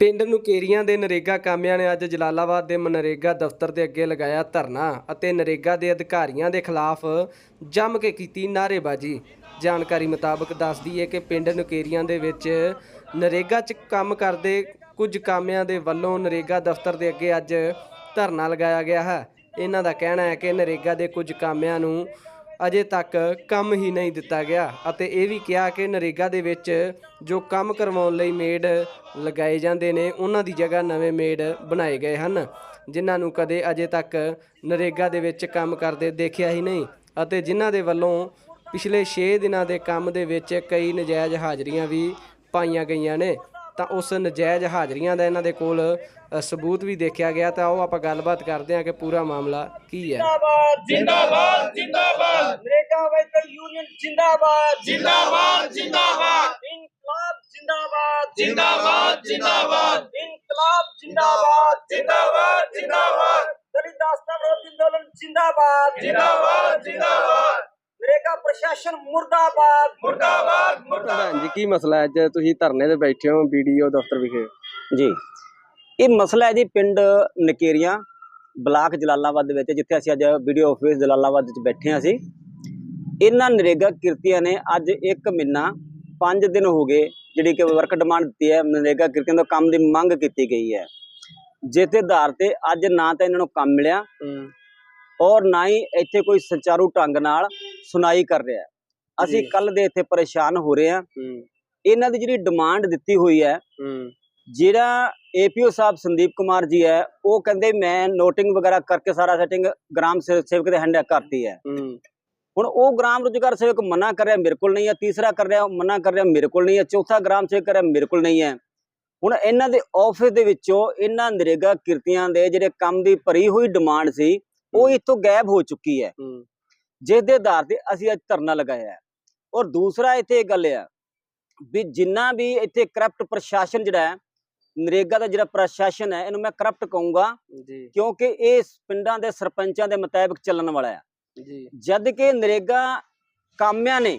ਪਿੰਡ ਨੁਕੇਰੀਆਂ ਦੇ ਨਰੇਗਾ ਕਾਮਿਆਂ ਨੇ ਅੱਜ ਜਲਾਲਾਬਾਦ ਦੇ ਮਨਰੇਗਾ ਦਫ਼ਤਰ ਦੇ ਅੱਗੇ ਲਗਾਇਆ ਧਰਨਾ ਅਤੇ ਨਰੇਗਾ ਦੇ ਅਧਿਕਾਰੀਆਂ ਦੇ ਖਿਲਾਫ ਜੰਮ ਕੇ ਕੀਤੀ ਨਾਅਰੇਬਾਜ਼ੀ। ਜਾਣਕਾਰੀ ਮੁਤਾਬਕ ਦੱਸਦੀ ਹੈ ਕਿ ਪਿੰਡ ਨੁਕੇਰੀਆਂ ਦੇ ਵਿੱਚ ਨਰੇਗਾ 'ਚ ਕੰਮ ਕਰਦੇ ਕੁਝ ਕਾਮਿਆਂ ਦੇ ਵੱਲੋਂ ਨਰੇਗਾ ਦਫ਼ਤਰ ਦੇ ਅੱਗੇ ਅੱਜ ਧਰਨਾ ਲਗਾਇਆ ਗਿਆ ਹੈ। ਇਹਨਾਂ ਦਾ ਕਹਿਣਾ ਹੈ ਕਿ ਨਰੇਗਾ ਦੇ ਕੁਝ ਕਾਮਿਆਂ ਨੂੰ ਅਜੇ ਤੱਕ ਕੰਮ ਹੀ ਨਹੀਂ ਦਿੱਤਾ ਗਿਆ ਅਤੇ ਇਹ ਵੀ ਕਿਹਾ ਕਿ ਨਰੇਗਾ ਦੇ ਵਿੱਚ ਜੋ ਕੰਮ ਕਰਵਾਉਣ ਲਈ ਮੇਡ ਲਗਾਏ ਜਾਂਦੇ ਨੇ, ਉਹਨਾਂ ਦੀ ਜਗ੍ਹਾ ਨਵੇਂ ਮੇਡ ਬਣਾਏ ਗਏ ਹਨ, ਜਿਨ੍ਹਾਂ ਨੂੰ ਕਦੇ ਅਜੇ ਤੱਕ ਨਰੇਗਾ ਦੇ ਵਿੱਚ ਕੰਮ ਕਰਦੇ ਦੇਖਿਆ ਹੀ ਨਹੀਂ ਅਤੇ ਜਿਨ੍ਹਾਂ ਦੇ ਵੱਲੋਂ ਪਿਛਲੇ 6 ਦਿਨਾਂ ਦੇ ਕੰਮ ਦੇ ਵਿੱਚ ਕਈ ਨਜਾਇਜ਼ ਹਾਜ਼ਰੀਆਂ ਵੀ ਪਾਈਆਂ ਗਈਆਂ ਨੇ। ਤਾਂ ਉਸ ਨਜਾਇਜ਼ ਹਾਜ਼ਰੀਆਂ ਦਾ ਇਹਨਾਂ ਦੇ ਕੋਲ ਸਬੂਤ ਵੀ ਦੇਖਿਆ ਗਿਆ, ਤਾਂ ਉਹ ਆਪਾਂ ਗੱਲਬਾਤ ਕਰਦੇ ਹਾਂ ਕਿ ਪੂਰਾ ਮਾਮਲਾ ਕੀ ਹੈ। ਜਿੰਦਾਬਾਦ ਜਿੰਦਾਬਾਦ ਨੇਕਾ ਜਿੰਦਾਬਾਦ ਜਿੰਦਾਬਾਦ ਜਿੰਦਾਬਾਦ। ਜਿੰਦਾਬਾਦ ਜਿੰਦਾਬਾਦ ਜਿੰਦਾਬਾਦ। ਜਿੰਦਾਬਾਦ ਜਿੰਦਾਬਾਦ ਜਿੰਦਾਬਾਦ। ਜਿੰਦਾਬਾਦ ਜਿੰਦਾਬਾਦ ਜਿੰਦਾਬਾਦ। ਪ੍ਰਸ਼ਾਸਨ ਮੁਰਦਾਬਾਦ। ਮੁਰਦਾਬਾਦ ਪ੍ਰਧਾਨ ਜੀ ਕੀ ਮਸਲਾ ਹੈ? ਅੱਜ ਤੁਸੀਂ ਧਰਨੇ ਤੇ ਬੈਠੇ ਹੋ ਵੀਡੀਓ ਦਫ਼ਤਰ ਵਿਖੇ। ਜੀ। ਇਹ ਮਸਲਾ ਹੈ ਜੀ ਪਿੰਡ ਨਕੇਰੀਆਂ ਬਲਾਕ ਜਲਾਲਾਬਾਦ ਦੇ ਵਿੱਚ ਜਿੱਥੇ ਅਸੀਂ ਅੱਜ ਵੀਡੀਓ ਆਫਿਸ ਜਲਾਲਾਬਾਦ ਵਿੱਚ ਬੈਠੇ ਹਾਂ ਅਸੀਂ। ਇਹਨਾਂ ਨਰੇਗਾ ਕਿਰਤੀਆਂ ਨੇ ਅੱਜ 1 ਮਹੀਨਾ ਪੰਜ ਦਿਨ ਹੋ ਗਏ ਜਿਹੜੀ ਕਿ ਵਰਕ ਡਿਮਾਂਡ ਦਿੱਤੀ ਹੈ ਨਰੇਗਾ ਕਿਰਤੀਆਂ ਤੋਂ ਕੰਮ ਦੀ ਮੰਗ ਕੀਤੀ ਗਈ ਹੈ। ਜਿਸ ਦੇ ਆਧਾਰ ਤੇ ਅੱਜ ਨਾ ਤਾਂ ਇਹਨਾਂ ਨੂੰ ਕੰਮ ਮਿਲਿਆ ਔਰ ਨਾ ਹੀ ਇੱਥੇ ਕੋਈ ਸੰਚਾਰੂ ਢੰਗ ਨਾਲ ਸੁਣਾਈ ਕਰ ਰਿਹਾ। ਅਸੀਂ। ਕੱਲ ਦੇ ਇੱਥੇ ਪਰੇਸ਼ਾਨ ਹੋ ਰਹੇ ਹੂੰ। ਇਹਨਾਂ ਦੀ ਜਿਹੜੀ ਡਿਮਾਂਡ ਦਿੱਤੀ ਹੋਈ ਹੈ ਜਿਹੜਾ ਏਪੀਓ ਸਾਹਿਬ ਸੰਦੀਪ ਕੁਮਾਰ ਜੀ ਹੈ ਉਹ ਕਹਿੰਦੇ ਮੈਂ ਨੋਟਿੰਗ ਵਗੈਰਾ ਕਰਕੇ ਸਾਰਾ ਸੈਟਿੰਗ ਗ੍ਰਾਮ ਸੇਵਕ ਦੇ ਹੈਂਡ ਕਰਤੀ ਹੈ। ਹੂੰ। ਹੁਣ ਉਹ ਗ੍ਰਾਮ ਰੁਜ਼ਗਾਰ ਸੇਵਕ ਮਨਾ ਕਰ ਰਿਹਾ ਮੇਰੇ ਕੋਲ ਨਹੀਂ ਹੈ ਤੀਸਰਾ ਕਰ ਰਿਹਾ ਮਨਾ ਕਰ ਰਿਹਾ ਮੇਰੇ ਕੋਲ ਨਹੀਂ ਹੈ ਚੌਥਾ ਗ੍ਰਾਮ ਸੇਵਕ ਕਰ ਰਿਹਾ ਮੇਰੇ ਕੋਲ ਨਹੀਂ ਹੈ। ਹੁਣ ਇਹਨਾਂ ਦੇ ਆਫਿਸ ਦੇ ਵਿੱਚੋਂ ਇਹਨਾਂ ਨਰੇਗਾ ਕਿਰਤੀਆਂ ਦੇ ਜਿਹੜੇ ਕੰਮ ਦੀ ਭਰੀ ਹੋਈ ਡਿਮਾਂਡ ਸੀ ਉਹ ਇੱਥੋਂ ਗਾਇਬ ਹੋ ਚੁੱਕੀ ਹੈ। ਜਿਸ ਦੇ ਆਧਾਰ ਤੇ ਅਸੀਂ ਅੱਜ ਧਰਨਾ ਲਗਾਇਆ ਹੈ। ਔਰ ਦੂਸਰਾ ਇੱਥੇ ਇਹ ਗੱਲ ਹੈ ਵੀ ਜਿੰਨਾ ਵੀ ਇੱਥੇ ਕਰਪਟ ਪ੍ਰਸ਼ਾਸਨ ਜਿਹੜਾ ਹੈ ਨਰੇਗਾ ਦਾ ਜਿਹੜਾ ਪ੍ਰਸ਼ਾਸਨ ਹੈ ਇਹਨੂੰ ਮੈਂ ਕਰਪਟ ਕਹੂੰਗਾ ਕਿਉਂਕਿ ਇਹ ਪਿੰਡਾਂ ਦੇ ਸਰਪੰਚਾਂ ਦੇ ਮੁਤਾਬਿਕ ਚੱਲਣ ਵਾਲਾ ਹੈ। ਜੀ। ਜਦ ਕਿ ਨਰੇਗਾ ਕਾਮਿਆਂ ਨੇ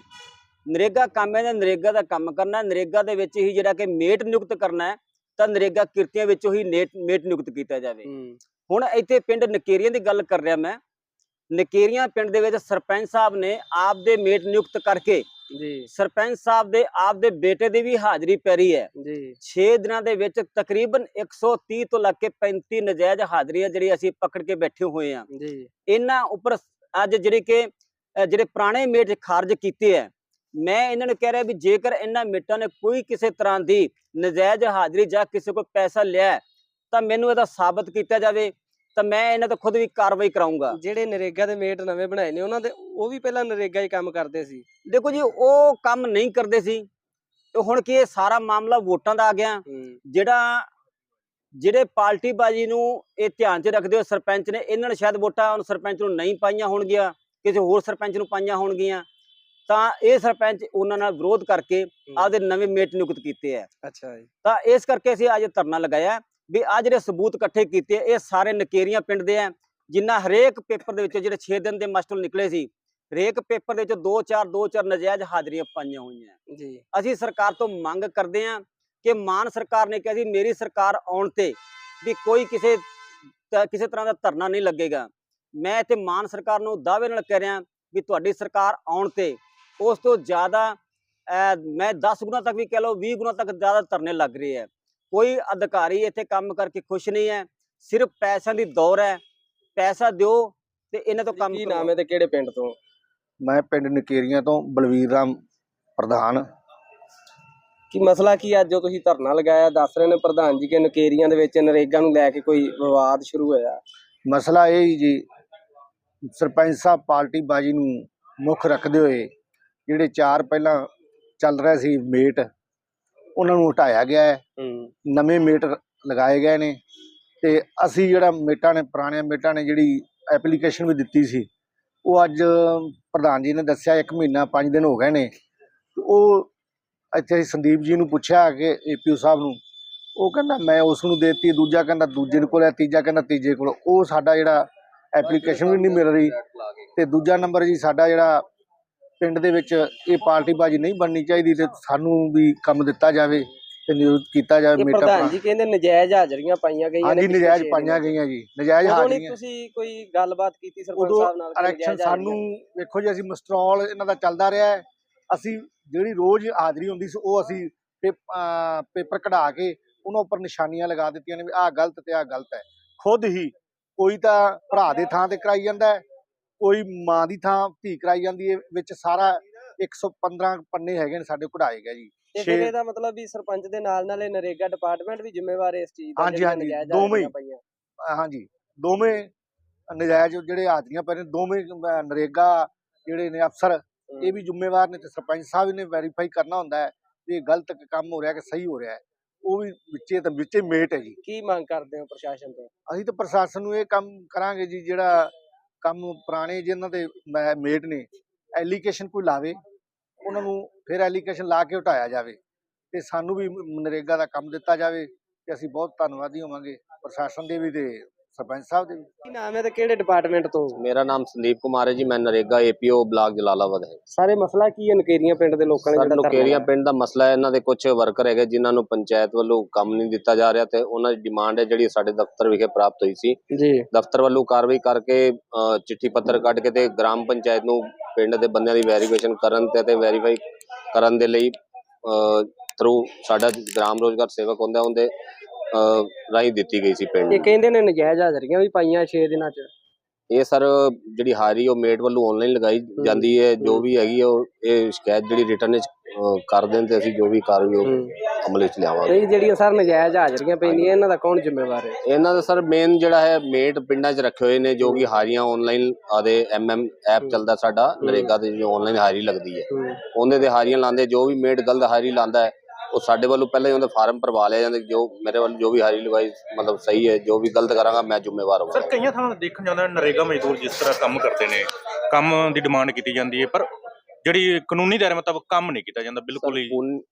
ਨਰੇਗਾ ਕਾਮਿਆਂ ਨੇ ਨਰੇਗਾ ਦਾ ਕੰਮ ਕਰਨਾ ਹੈ, ਨਰੇਗਾ ਦੇ ਵਿੱਚ ਹੀ ਜਿਹੜਾ ਕਿ ਮੇਟ ਨਿਯੁਕਤ ਕਰਨਾ ਹੈ ਤਾਂ ਨਰੇਗਾ ਕਿਰਤੀਆਂ ਵਿੱਚੋਂ ਹੀ ਮੇਟ ਨਿਯੁਕਤ ਕੀਤਾ ਜਾਵੇ। ਹੁਣ ਇੱਥੇ ਪਿੰਡ ਨਕੇਰੀਆਂ ਦੀ ਗੱਲ ਕਰ ਰਿਹਾ ਮੈਂ। ਨਕੇਰੀਆਂ ਪਿੰਡ ਦੇ ਵਿੱਚ ਸਰਪੰਚ ਸਾਹਿਬ ਨੇ ਆਪ ਦੇ ਮੇਟ ਨਿਯੁਕਤ ਕਰਕੇ ਜੀ। ਸਰਪੰਚ ਸਾਹਿਬ ਦੇ ਆਪ ਦੇ ਬੇਟੇ ਦੀ ਵੀ ਹਾਜ਼ਰੀ ਪੈ ਰਹੀ ਹੈ। ਜੀ। 6 ਦਿਨਾਂ ਦੇ ਵਿੱਚ ਤਕਰੀਬਨ 130 ਤੋਂ ਲੱਗ ਕੇ 35 ਨਜਾਇਜ਼ ਹਾਜ਼ਰੀਆਂ ਜਿਹੜੀ ਅਸੀਂ ਪਕੜ ਕੇ ਬੈਠੇ ਹੋਏ ਆ ਜੀ। ਇਹਨਾਂ ਉੱਪਰ ਅੱਜ ਜਿਹੜੇ ਕਿ ਜਿਹੜੇ ਪੁਰਾਣੇ ਮੇਟ ਖਾਰਜ ਕੀਤੇ ਹੈ ਮੈਂ ਇਹਨਾਂ ਨੂੰ ਕਹਿ ਰਿਹਾ ਵੀ ਜੇਕਰ ਇਹਨਾਂ ਮੇਟਾਂ ਨੇ ਕੋਈ ਕਿਸੇ ਤਰ੍ਹਾਂ ਦੀ ਨਜਾਇਜ਼ ਹਾਜ਼ਰੀ ਜਾਂ ਕਿਸੇ ਕੋਲ ਪੈਸਾ ਲਿਆ ਤਾਂ ਮੈਨੂੰ ਇਹਦਾ ਸਾਬਤ ਕੀਤਾ ਜਾਵੇ ਤਾਂ ਮੈਂ ਇਹਨਾਂ ਤੇ ਖੁਦ ਵੀ ਕਾਰਵਾਈ ਕਰਾਉਂਗਾ ਜਿਹੜੇ ਨਰੇਗਾ ਦੇ ਮੇਟ ਨਵੇਂ ਬਣਾਏ ਨੇ ਉਹਨਾਂ ਦੇ ਉਹ ਵੀ ਪਹਿਲਾਂ ਨਰੇਗਾ ਹੀ ਕੰਮ ਕਰਦੇ ਸੀ। ਦੇਖੋ ਜੀ ਉਹ ਕੰਮ ਨਹੀਂ ਕਰਦੇ ਸੀ। ਤੇ ਹੁਣ ਕੀ ਇਹ ਸਾਰਾ ਮਾਮਲਾ ਵੋਟਾਂ ਦਾ ਆ ਗਿਆ। ਜਿਹੜਾ ਜਿਹੜੇ ਪਾਰਟੀ ਬਾਜੀ ਨੂੰ ਇਹ ਧਿਆਨ 'ਚ ਰੱਖਦੇ ਹੋ ਸਰਪੰਚ ਨੇ ਇਹਨਾਂ ਨੇ ਸ਼ਾਇਦ ਵੋਟਾਂ ਉਹਨੂੰ ਸਰਪੰਚ ਨੂੰ ਨਹੀਂ ਪਾਈਆਂ ਹੋਣਗੀਆਂ ਕਿਸੇ ਹੋਰ ਸਰਪੰਚ ਨੂੰ ਪਾਈਆਂ ਹੋਣਗੀਆਂ। ਤਾਂ ਇਹ ਸਰਪੰਚ ਉਹਨਾਂ ਨਾਲ ਵਿਰੋਧ ਕਰਕੇ ਆਪਦੇ ਨਵੇਂ ਮੇਟ ਨਿਯੁਕਤ ਕੀਤੇ ਹੈ ਅੱਛਾ ਜੀ। ਤਾਂ ਇਸ ਕਰਕੇ ਅਸੀਂ ਅੱਜ ਧਰਨਾ ਲਗਾਇਆ। ਵੀ ਆ ਜਿਹੜੇ ਸਬੂਤ ਇਕੱਠੇ ਕੀਤੇ ਇਹ ਸਾਰੇ ਨਕੇਰੀਆਂ ਪਿੰਡ ਦੇ ਆ ਜਿਨ੍ਹਾਂ ਹਰੇਕ ਪੇਪਰ ਦੇ ਵਿੱਚ ਜਿਹੜੇ 6 ਦਿਨ ਦੇ ਮਾਸਟਰ ਨਿਕਲੇ ਸੀ ਹਰੇਕ ਪੇਪਰ ਦੇ ਵਿੱਚ 2-4 2-4 ਨਜਾਇਜ਼ ਹਾਜ਼ਰੀਆਂ ਪਾਈਆਂ ਹੋਈਆਂ। ਜੀ। ਅਸੀਂ ਸਰਕਾਰ ਤੋਂ ਮੰਗ ਕਰਦੇ ਹਾਂ ਕਿ ਮਾਨ ਸਰਕਾਰ ਨੇ ਕਿਹਾ ਸੀ ਮੇਰੀ ਸਰਕਾਰ ਆਉਣ ਤੇ ਵੀ ਕੋਈ ਕਿਸੇ ਕਿਸੇ ਤਰ੍ਹਾਂ ਦਾ ਧਰਨਾ ਨਹੀਂ ਲੱਗੇਗਾ। ਮੈਂ ਇੱਥੇ ਮਾਨ ਸਰਕਾਰ ਨੂੰ ਦਾਅਵੇ ਨਾਲ ਕਹਿ ਰਿਹਾ ਵੀ ਤੁਹਾਡੀ ਸਰਕਾਰ ਆਉਣ ਤੇ ਉਸ ਤੋਂ ਜ਼ਿਆਦਾ ਮੈਂ 10 ਗੁਣਾ ਤੱਕ ਵੀ ਕਹਿ ਲਓ 20 ਗੁਣਾ ਤੱਕ ਜ਼ਿਆਦਾ ਧਰਨੇ ਲੱਗ ਰਹੇ ਹੈ ਕੋਈ ਅਧਿਕਾਰੀ ਇੱਥੇ ਕੰਮ ਕਰਕੇ ਖੁਸ਼ ਨਹੀਂ ਹੈ ਸਿਰਫ ਪੈਸਿਆਂ ਦੀ ਦੌਰ ਹੈ ਪੈਸਾ ਦਿਓ ਤੇ ਇਹਨਾਂ ਤੋਂ ਕੰਮ ਕੀ। ਨਾਮ ਹੈ ਤੇ ਕਿਹੜੇ ਪਿੰਡ ਤੋਂ? ਮੈਂ ਪਿੰਡ ਨਕੇਰੀਆਂ ਤੋਂ ਬਲਵੀਰ ਰਾਮ ਪ੍ਰਧਾਨ। ਕੀ ਮਸਲਾ ਕੀ ਹੈ? ਅੱਜ ਜੋ ਤੁਸੀਂ ਧਰਨਾ ਲਗਾਇਆ ਦੱਸ ਰਹੇ ਨੇ ਪ੍ਰਧਾਨ ਜੀ ਕਿ ਨਕੇਰੀਆਂ ਦੇ ਵਿੱਚ ਨਰੇਗਾ ਨੂੰ ਲੈ ਕੇ ਕੋਈ ਵਿਵਾਦ ਸ਼ੁਰੂ ਹੋਇਆ। ਮਸਲਾ ਇਹ ਹੀ ਜੀ ਸਰਪੰਚ ਸਾਹਿਬ ਪਾਰਟੀ ਬਾਜੀ ਨੂੰ ਮੁੱਖ ਰੱਖਦੇ ਹੋਏ ਜਿਹੜੇ ਚਾਰ ਪਹਿਲਾਂ ਚੱਲ ਰਹੇ ਸੀ ਮੇਟ ਉਹਨਾਂ ਨੂੰ ਹਟਾਇਆ ਗਿਆ ਹੈ। ਨਵੇਂ ਮੇਟ ਲਗਾਏ ਗਏ ਨੇ ਤੇ ਅਸੀਂ ਜਿਹੜਾ ਮੇਟਾਂ ਨੇ ਪੁਰਾਣੇ ਮੇਟਾਂ ਨੇ ਜਿਹੜੀ ਐਪਲੀਕੇਸ਼ਨ ਵੀ ਦਿੱਤੀ ਸੀ ਉਹ ਅੱਜ ਪ੍ਰਧਾਨ ਜੀ ਨੇ ਦੱਸਿਆ 1 ਮਹੀਨਾ 5 ਦਿਨ ਹੋ ਗਏ ਨੇ। ਉਹ ਇੱਥੇ ਸੰਦੀਪ ਜੀ ਨੂੰ ਪੁੱਛਿਆ ਕਿ ਏਪੀਓ ਸਾਹਿਬ ਨੂੰ ਉਹ ਕਹਿੰਦਾ ਮੈਂ ਉਸ ਨੂੰ ਦੇਤੀ ਦੂਜਾ ਕਹਿੰਦਾ ਦੂਜੇ ਕੋਲ ਹੈ ਤੀਜਾ ਕਹਿੰਦਾ ਤੀਜੇ ਕੋਲ ਉਹ ਸਾਡਾ ਜਿਹੜਾ ਐਪਲੀਕੇਸ਼ਨ ਵੀ ਨਹੀਂ ਮਿਲ ਰਹੀ ਤੇ ਦੂਜਾ ਨੰਬਰ ਜੀ ਸਾਡਾ ਜਿਹੜਾ ਪਿੰਡ ਦੇ ਵਿੱਚ ਇਹ ਪਾਰਟੀਬਾਜ਼ੀ ਨਹੀਂ ਬਣਨੀ ਚਾਹੀਦੀ ਤੇ ਸਾਨੂੰ ਵੀ ਕੰਮ ਦਿੱਤਾ ਜਾਵੇ ਤੇ ਨਿਯੁਕਤ ਕੀਤਾ ਜਾਵੇ ਮੇਟਾ ਪ੍ਰਧਾਨ ਜੀ ਕਹਿੰਦੇ ਨਜਾਇਜ਼ ਹਾਜ਼ਰੀਆਂ ਪਾਈਆਂ ਗਈਆਂ ਹਾਂਜੀ ਪਿਛਲੇ ਨਜਾਇਜ਼ ਪਾਈਆਂ। ਗਈਆਂ ਜੀ ਨਜਾਇਜ਼ ਹਾਜ਼ਰੀਆਂ। ਤੁਸੀਂ ਕੋਈ ਗੱਲਬਾਤ ਕੀਤੀ ਸਰਪੰਚ ਸਾਹਿਬ ਨਾਲ ਇਲੈਕਸ਼ਨ ਸਾਨੂੰ ਵੇਖੋ ਜੀ ਅਸੀਂ ਮਸਟਰੋਲ ਇਹਨਾਂ ਦਾ ਚੱਲਦਾ ਰਿਹਾ ਹੈ। ਅਸੀਂ ਜਿਹੜੀ ਰੋਜ਼ ਹਾਜ਼ਰੀ ਹੁੰਦੀ ਸੀ ਉਹ ਅਸੀਂ ਪੇਪਰ ਕਢਾ ਕੇ ਉਹਨਾਂ ਉੱਪਰ ਨਿਸ਼ਾਨੀਆਂ ਲਗਾ ਦਿੱਤੀਆਂ ਨੇ ਵੀ ਆਹ ਗਲਤ ਤੇ ਆਹ ਗਲਤ ਹੈ। ਖੁਦ ਹੀ ਕੋਈ ਤਾਂ ਭਰਾ ਦੇ ਥਾਂ ਤੇ ਕਰਾਈ ਜਾਂਦਾ ਹੈ। ਕੋਈ ਮਾਂ ਦੀ ਥਾਂ ਧੀ ਕਰਾਈ ਜਾਂਦੀ ਹੈ ਵਿੱਚ ਸਾਰਾ 115 ਪੰਨੇ ਹੈਗੇ ਨੇ ਸਾਡੇ ਕਢਾਏ ਗਏ ਜੀ। ਤੇ ਫਿਰ ਇਹਦਾ ਮਤਲਬ ਵੀ ਸਰਪੰਚ ਦੇ ਨਾਲ ਨਾਲ ਇਹ ਨਰੇਗਾ ਡਿਪਾਰਟਮੈਂਟ ਵੀ ਜ਼ਿੰਮੇਵਾਰ ਇਸ ਚੀਜ਼ ਦਾ ਹਾਂਜੀ, ਹਾਂਜੀ, ਦੋਵੇਂ ਹਾਂਜੀ ਦੋਵੇਂ ਨਜਾਇਜ਼ ਜਿਹੜੇ ਹਾਜ਼ਰੀਆਂ ਪਏ ਨੇ ਦੋਵੇਂ ਨਰੇਗਾ ਜਿਹੜੇ ਨੇ ਅਫਸਰ ਇਹ ਵੀ ਜ਼ਿੰਮੇਵਾਰ ਨੇ ਤੇ ਸਰਪੰਚ ਸਾਹਿਬ ਨੇ ਵੈਰੀਫਾਈ ਕਰਨਾ ਹੁੰਦਾ ਹੈ ਵੀ ਇਹ ਗਲਤ ਕੰਮ ਹੋ ਰਿਹਾ ਕਿ ਸਹੀ ਹੋ ਰਿਹਾ ਹੈ। ਉਹ ਵੀ ਵਿੱਚੇ ਤਾਂ ਵਿੱਚੇ ਮੇਟ ਹੈ ਜੀ। ਕੀ ਮੰਗ ਕਰਦੇ ਹੋ ਪ੍ਰਸ਼ਾਸਨ ਤੋਂ? ਅਸੀਂ ਤਾਂ ਪ੍ਰਸ਼ਾਸਨ ਨੂੰ ਇਹ ਕੰਮ ਕਰਾਂਗੇ ਜੀ ਜਿਹੜਾ ਕੰਮ ਪੁਰਾਣੇ ਜਿਨ੍ਹਾਂ ਦੇ ਮੈ- ਮੇਟ ਨੇ ਐਲੀਗੇਸ਼ਨ ਕੋਈ ਲਾਵੇ, ਉਹਨਾਂ ਨੂੰ ਫਿਰ ਐਲੀਗੇਸ਼ਨ ਲਾ ਕੇ ਹਟਾਇਆ ਜਾਵੇ ਤੇ ਸਾਨੂੰ ਵੀ ਮ- ਨਰੇਗਾ ਦਾ ਕੰਮ ਦਿੱਤਾ ਜਾਵੇ ਤੇ ਅਸੀਂ ਬਹੁਤ ਧੰਨਵਾਦੀ ਹੋਵਾਂਗੇ, ਪ੍ਰਸ਼ਾਸਨ ਦੇ ਵੀ ਤੇ ਸਰਪੰਚ ਸਾਹਿਬ ਦੇ ਵੀ। ਕੀ ਨਾਮ ਹੈ ਤੇ ਕਿਹੜੇ ਡਿਪਾਰਟਮੈਂਟ ਤੋਂ? ਮੇਰਾ ਨਾਮ ਸੰਦੀਪ ਕੁਮਾਰ ਹੈ ਜੀ ਮੈਂ ਨਰੇਗਾ ਏਪੀਓ ਬਲਾਕ ਜਲਾਲਾਬਾਦ ਹੈ। ਸਾਰੇ ਮਸਲਾ ਕੀ ਹੈ ਨਕੇਰੀਆਂ ਪਿੰਡ ਦੇ ਲੋਕਾਂ ਨੇ ਸਰ ਜਿਹੜਾ ਨੁਕੇਰੀਆਂ? ਪਿੰਡ ਦਾ ਮਸਲਾ ਹੈ ਇਹਨਾਂ ਦੇ ਕੁਝ ਵਰਕਰ ਹੈਗੇ ਜਿਨ੍ਹਾਂ ਨੂੰ ਪੰਚਾਇਤ ਵੱਲੋਂ ਕੰਮ ਨਹੀਂ ਦਿੱਤਾ ਜਾ ਰਿਹਾ ਤੇ ਉਹਨਾਂ ਦੀ ਡਿਮਾਂਡ ਹੈ ਜਿਹੜੀ ਸਾਡੇ ਦਫ਼ਤਰ ਵਿਖੇ ਪ੍ਰਾਪਤ ਹੋਈ ਸੀ। ਜੀ। ਦਫ਼ਤਰ ਵੱਲੋਂ ਕਾਰਵਾਈ ਕਰਕੇ ਅ, ਚਿੱਠੀ ਪੱਤਰ ਕੱਢ ਕੇ ਤੇ ਗ੍ਰਾਮ ਪੰਚਾਇਤ ਨੂੰ ਪਿੰਡ ਦੇ ਬੰਦਿਆਂ ਦੀ ਵੈਰੀਫਿਕੇਸ਼ਨ ਕਰਨ ਤੇ ਤੇ ਵੈਰੀਫਾਈ ਕਰਨ ਦੇ ਲਈ ਥਰੂ ਸਾਡਾ ਗ੍ਰਾਮ ਰੋਜ਼ਗਾਰ ਸੇਵਕ ਹੁੰਦਾ ਉਹਦੇ ਰਾਹੀਂ ਦਿੱਤੀ ਗਈ ਸੀ ਪਿੰਡ ਇਹ ਨੂੰ। ਕਹਿੰਦੇ ਨੇ ਨਜਾਇਜ਼ ਹਾਜ਼ਰੀਆਂ ਵੀ ਪਾਈਆਂ 6 ਦਿਨਾਂ ਚ। ਇਹ ਸਰ ਜਿਹੜੀ ਹਾਰੀ ਉਹ ਮੇਟ ਵੱਲੋਂ ਆਨਲਾਈਨ ਲਗਾਈ ਜਾਂਦੀ ਹੈ ਜੋ ਵੀ ਹੈਗੀ ਆ, ਉਹ ਇਹ ਸ਼ਿਕਾਇਤ ਜਿਹੜੀ ਰਿਟਰਨ ਵਿੱਚ ਅ, ਕਰ ਦੇਣ ਤੇ ਅਸੀਂ ਜੋ ਵੀ ਕਾਰਵਾਈ ਉਹ ਅਮਲ ਵਿੱਚ ਲਿਆਵਾਂਗੇ। ਇਹ ਜਿਹੜੀਆਂ ਸਰ ਨਜਾਇਜ਼ ਹਾਜ਼ਰੀਆਂ ਪੈਂਦੀਆਂ ਇਹਨਾਂ ਦਾ ਕੌਣ ਜ਼ਿੰਮੇਵਾਰ ਹੈ? ਇਹਨਾਂ ਦਾ ਸਰ ਮੇਨ ਜਿਹੜਾ ਹੈ ਮੇਟ ਪਿੰਡਾਂ 'ਚ ਰੱਖੇ ਹੋਏ ਨੇ ਜੋ ਕਿ ਹਾਰੀਆਂ ਆਨਲਾਈਨ ਆਦੇ ਐਮਐਮ ਐਪ ਚੱਲਦਾ ਸਾਡਾ ਨਰੇਗਾ ਤੇ ਜੋ ਆਨਲਾਈਨ ਹਾਰੀ ਲੱਗਦੀ ਹੈ। ਉਹਦੇ ਤੇ ਹਾਰੀਆਂ ਲਾਉਂਦੇ ਜੋ ਵੀ ਮੇਟ ਗਲਤ ਹਾਰੀ ਲਾਉਂਦਾ ਹੈ ਉਹ ਸਾਡੇ ਵੱਲੋਂ ਪਹਿਲਾਂ ਹੀ ਉਹਦੇ ਫਾਰਮ ਭਰਵਾ ਲਿਆ ਜਾਂਦੇ ਜੋ ਮੇਰੇ ਵੱਲ ਜੋ ਵੀ ਹਾਰੀ ਲਗਾਈ ਮਤਲਬ ਸਹੀ ਹੈ ਜੋ ਵੀ ਗਲਤ ਕਰਾਂਗਾ ਮੈਂ ਜ਼ਿੰਮੇਵਾਰ ਸਰ ਹੋਵਾਂਗਾ ਕਈਆਂ ਥਾਵਾਂ ਤੇ ਦੇਖਣ ਜਾਂਦਾ ਨਰੇਗਾ ਮਜ਼ਦੂਰ ਜਿਸ ਤਰ੍ਹਾਂ ਕੰਮ ਕਰਦੇ ਨੇ ਕੰਮ ਦੀ ਡਿਮਾਂਡ ਕੀਤੀ ਜਾਂਦੀ ਹੈ ਪਰ ਜਿਹੜੀ ਕਾਨੂੰਨੀ ਦਾਇਰੇ ਮੁਤਾਬਕ ਕੰਮ ਨਹੀਂ ਕੀਤਾ ਜਾਂਦਾ ਬਿਲਕੁਲ ਹੀ।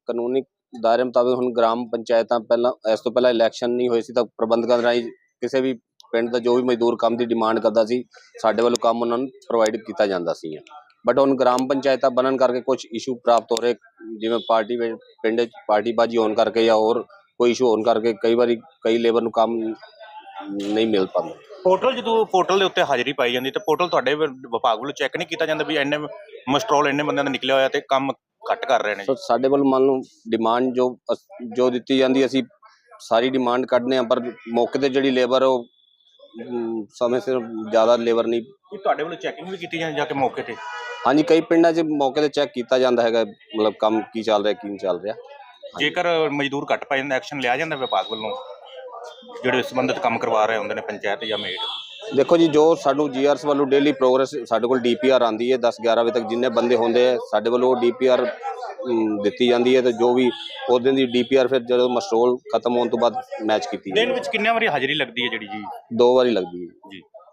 ਕਾਨੂੰਨ ਦਾਇਰੇ ਮੁਤਾਬਕ ਹੁਣ ਗ੍ਰਾਮ ਪੰਚਾਇਤਾਂ ਪਹਿਲਾਂ ਇਸ ਤੋਂ ਪਹਿਲਾਂ ਇਲੈਕਸ਼ਨ ਨਹੀਂ ਹੋਈ ਸੀ ਤਾਂ ਪ੍ਰਬੰਧਕਾਂ ਰਾਹੀਂ ਕਿਸੇ ਵੀ ਪਿੰਡ ਦਾ ਜੋ ਵੀ ਮਜ਼ਦੂਰ ਕੰਮ ਦੀ ਡਿਮਾਂਡ ਕਰਦਾ ਸੀ ਸਾਡੇ ਵੱਲੋਂ ਕੰਮ ਉਹਨਾਂ ਨੂੰ ਪ੍ਰੋਵਾਈਡ ਕੀਤਾ ਜਾਂਦਾ ਸੀ। ਬਟ ਹੁਣ ਗ੍ਰਾਮ ਪੰਚਾਇਤਾਂ ਬਣਨ ਕਰਕੇ ਕੁਝ ਇਸ਼ੂ ਪ੍ਰਾਪਤ ਹੋ ਰਹੇ ਜਿਵੇਂ ਪਾਰਟੀ ਵਿੱਚ ਪਿੰਡ 'ਚ ਪਾਰਟੀਬਾਜ਼ੀ ਹੋਣ ਕਰਕੇ ਜਾਂ ਹੋਰ ਕੋਈ ਇਸ਼ੂ ਹੋਣ ਕਰਕੇ ਕਈ ਵਾਰੀ ਕਈ ਲੇਬਰ ਨੂੰ ਕੰਮ ਨਹੀਂ ਮਿਲ ਪਾਉਂਦਾ। ਪੋਰਟਲ ਜਦੋਂ ਪੋਰਟਲ ਦੇ ਉੱਤੇ ਹਾਜ਼ਰੀ ਪਾਈ ਜਾਂਦੀ ਤੇ ਪੋਰਟਲ ਤੁਹਾਡੇ ਵਿਭਾਗ ਵੱਲੋਂ ਚੈੱਕ ਨਹੀਂ ਕੀਤਾ ਜਾਂਦਾ ਵੀ ਇੰਨੇ ਮਸਟਰੋਲ ਇੰਨੇ ਬੰਦਿਆਂ ਦਾ ਨਿਕਲਿਆ ਹੋਇਆ ਤੇ ਕੰਮ ਘੱਟ ਕਰ ਰਹੇ ਨੇ ਸੋ ਸਾਡੇ ਵੱਲੋਂ ਮੰਨ ਲਓ ਡਿਮਾਂਡ ਜੋ ਜੋ ਦਿੱਤੀ ਜਾਂਦੀ ਅਸੀਂ ਸਾਰੀ ਡਿਮਾਂਡ ਕੱਢਦੇ ਹਾਂ ਪਰ ਮੌਕੇ ਤੇ ਜਿਹੜੀ ਲੇਬਰ ਉਹ ਸਮੇਂ ਸਿਰ ਜ਼ਿਆਦਾ ਲੇਬਰ ਨਹੀਂ। ਤੁਹਾਡੇ ਵੱਲੋਂ ਚੈਕਿੰਗ ਵੀ ਕੀਤੀ ਜਾਂਦੀ ਜਾ ਕੇ ਮੌਕੇ ਤੇ? ਹਾਂਜੀ ਕਈ ਪਿੰਡਾਂ 'ਚ ਮੌਕੇ ਤੇ ਚੈੱਕ ਕੀਤਾ ਜਾਂਦਾ ਹੈਗਾ ਮਤਲਬ ਕੰਮ ਕੀ ਚੱਲ ਰਿਹਾ ਕੀ ਨਹੀਂ ਚੱਲ ਰਿਹਾ। ਜੇਕਰ ਮਜ਼ਦੂਰ ਘੱਟ ਪੈ ਜਾਂਦਾ ਐਕਸ਼ਨ ਲਿਆ ਜਾਂਦਾ ਵਿਭਾਗ ਵੱਲੋਂ? ਜਿਹੜੇ ਸੰਬੰਧਿਤ ਕੰਮ ਕਰਵਾ ਰਹੇ ਹੁੰਦੇ ਨੇ ਪੰਚਾਇਤ ਜਾਂ ਮੇਟ? ਦੇਖੋ ਜੀ ਜੋ ਸਾਨੂੰ ਜੀਆਰਸ ਵੱਲੋਂ ਡੇਲੀ ਪ੍ਰੋਗਰੈਸ ਸਾਡੇ ਕੋਲ ਡੀਪੀਆਰ ਆਂਦੀ ਹੈ 10 11 ਵਜੇ ਤੱਕ ਜਿੰਨੇ ਬੰਦੇ ਹੁੰਦੇ ਆ ਸਾਡੇ ਵੱਲੋਂ ਡੀਪੀਆਰ ਦਿੱਤੀ ਜਾਂਦੀ ਹੈ ਤੇ ਜੋ ਵੀ ਉਸ ਦਿਨ ਦੀ ਡੀਪੀਆਰ ਫਿਰ ਜਦੋਂ ਮਸਟਰੋਲ ਖਤਮ ਹੋਣ ਤੋਂ ਬਾਅਦ ਮੈਚ ਕੀਤੀ ਦਿਨ ਜਾਂਦੀ ਹੈ। ਵਿੱਚ ਕਿੰਨੇ ਵਾਰੀ ਹਾਜ਼ਰੀ ਲੱਗਦੀ ਹੈ ਜਿਹੜੀ ਜੀ? ਦੋ ਵਾਰੀ ਲੱਗਦੀ ਹੈ। ਜੀ।